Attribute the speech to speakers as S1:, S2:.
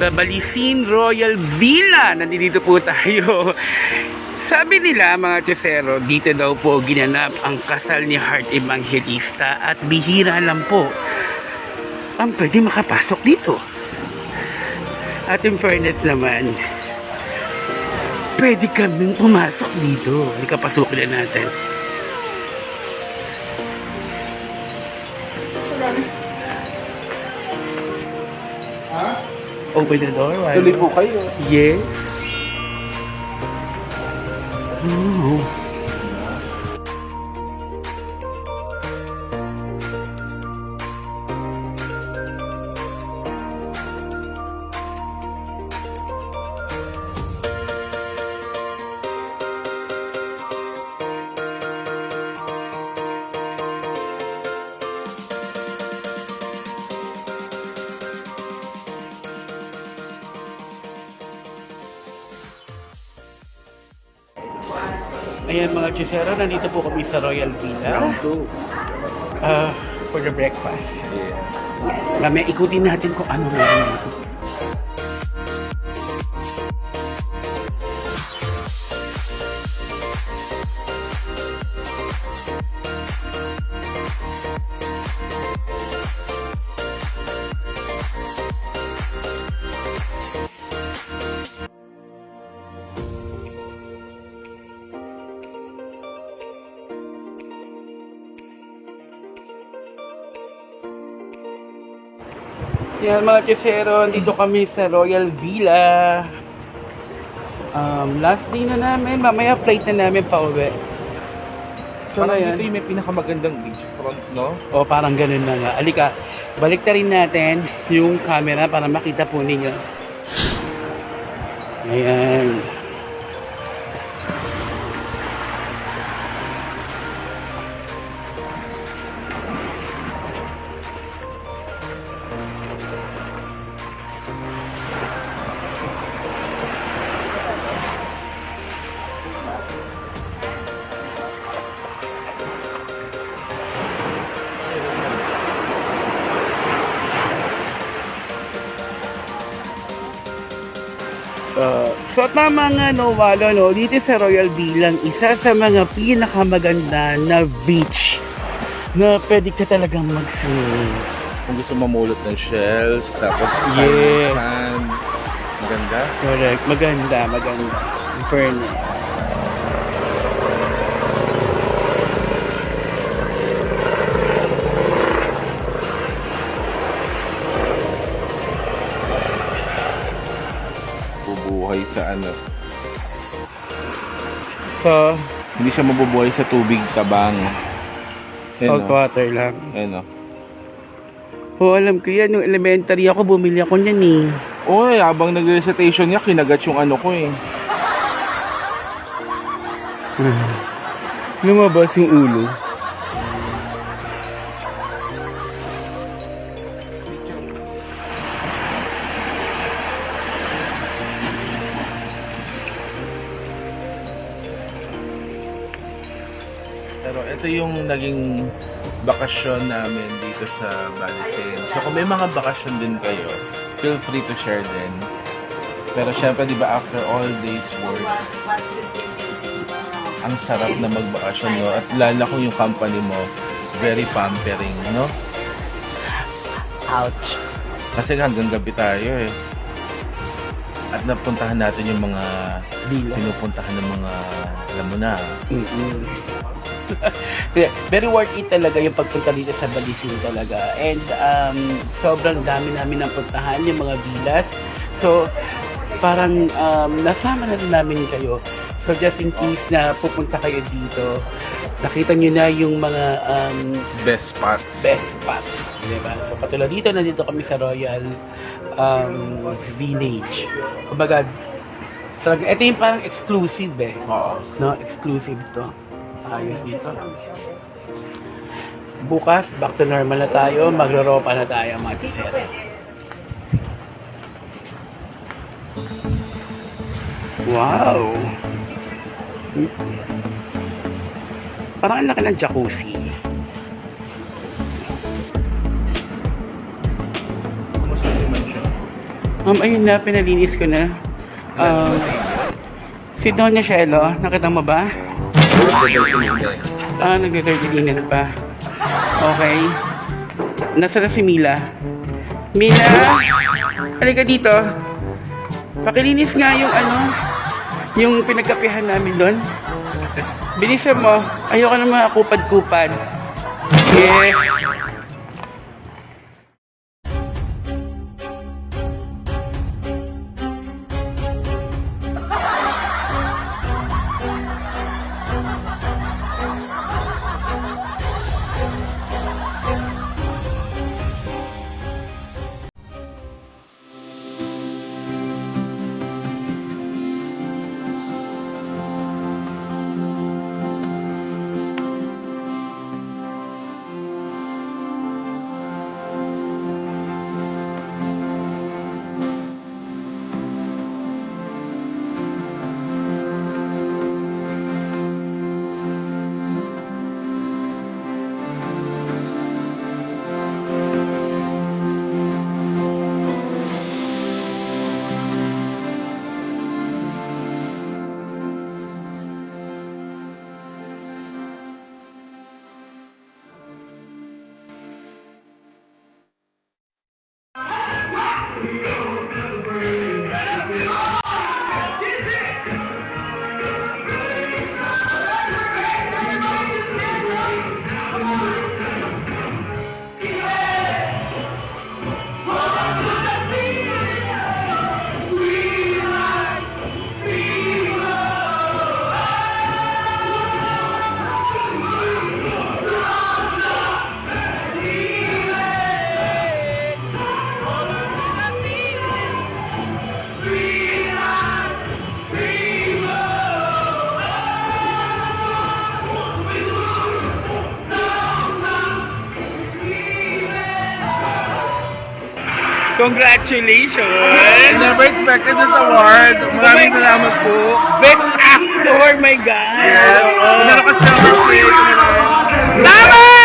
S1: Babalisin Royal Villa. Nandito po tayo. Sabi nila mga tesero, dito daw po ginanap ang kasal ni Heart Evangelista at bihira lang po ang pwede makapasok dito. At in fairness naman, pwede kaming pumasok dito. Halika, pasukin na natin. Open the door. why
S2: Tuloy po kayo.
S1: Yes. Oh. Ayan mga chisero, nandito po kami sa Royal Villa
S2: Round 2.
S1: ah, for the breakfast.
S2: Yeah.
S1: Mamaya ikutin natin kung ano meron dito. Yan mga chisero, dito kami sa Royal Villa. Um, last day na namin, mamaya flight na namin pa uwi. So
S2: Parang
S1: ngayon,
S2: dito yung may pinakamagandang beach front, no?
S1: o parang ganun na nga. Alika, balik rin natin yung camera para makita po ninyo. Ayan. So tama nga no, Walo, no, dito sa Royal Bilang, isa sa mga pinakamaganda na beach na pwede ka talagang mag-swim.
S2: Kung gusto mamulot ng shells, tapos
S1: Yes.
S2: sand. Maganda.
S1: Correct. Maganda, maganda. In fairness.
S2: Sa ano.
S1: So,
S2: Hindi siya mabubuhay sa tubig tabang.
S1: salt water lang.
S2: Ano?
S1: Oo, alam ko yan. Nung elementary ako, bumili ako niyan eh.
S2: Oo, eh, habang nag-recitation niya, kinagat yung ano ko eh.
S1: Lumabas yung ulo.
S2: Pero ito yung naging bakasyon namin dito sa Balisin. So kung may mga bakasyon din kayo, feel free to share din. Pero syempre, di ba, after all days work, ang sarap na magbakasyon, no? At lala ko yung company mo, very pampering, no?
S1: Ouch.
S2: Kasi hanggang gabi tayo eh. At napuntahan natin yung mga
S1: Bila.
S2: pinupuntahan ng mga, alam mo na,
S1: mm Yeah, Very worth it talaga yung pagpunta dito sa Balisin talaga. And um, sobrang dami namin ng puntahan, yung mga vilas. So, parang um, nasama na rin namin kayo. So, just in case na pupunta kayo dito, nakita nyo na yung mga um,
S2: best spots.
S1: best spots. Diba? So, katulad dito, nandito kami sa Royal um, Village. Kumbaga, talaga, ito yung parang exclusive eh.
S2: Oo.
S1: No, exclusive to. Ayos dito. Bukas, back to normal na tayo. Magloropa na tayo, mga kisera. Wow! Parang ang laki ng jacuzzi. Um, ayun na, pinalinis ko na. Um, si Doña Shelo, nakita mo ba? Ah, nagka-cardigan pa. Okay. Nasa na si Mila? Mila! Halika dito. Pakilinis nga yung ano, yung pinagkapihan namin doon. Bilisan mo. Ayoko na mga kupad-kupad. Yes. Yeah. Congratulations!
S2: Never expected this award. Maraming salamat po.
S1: Best actor, my God!
S2: Yes. Meron ka sa
S1: Tama!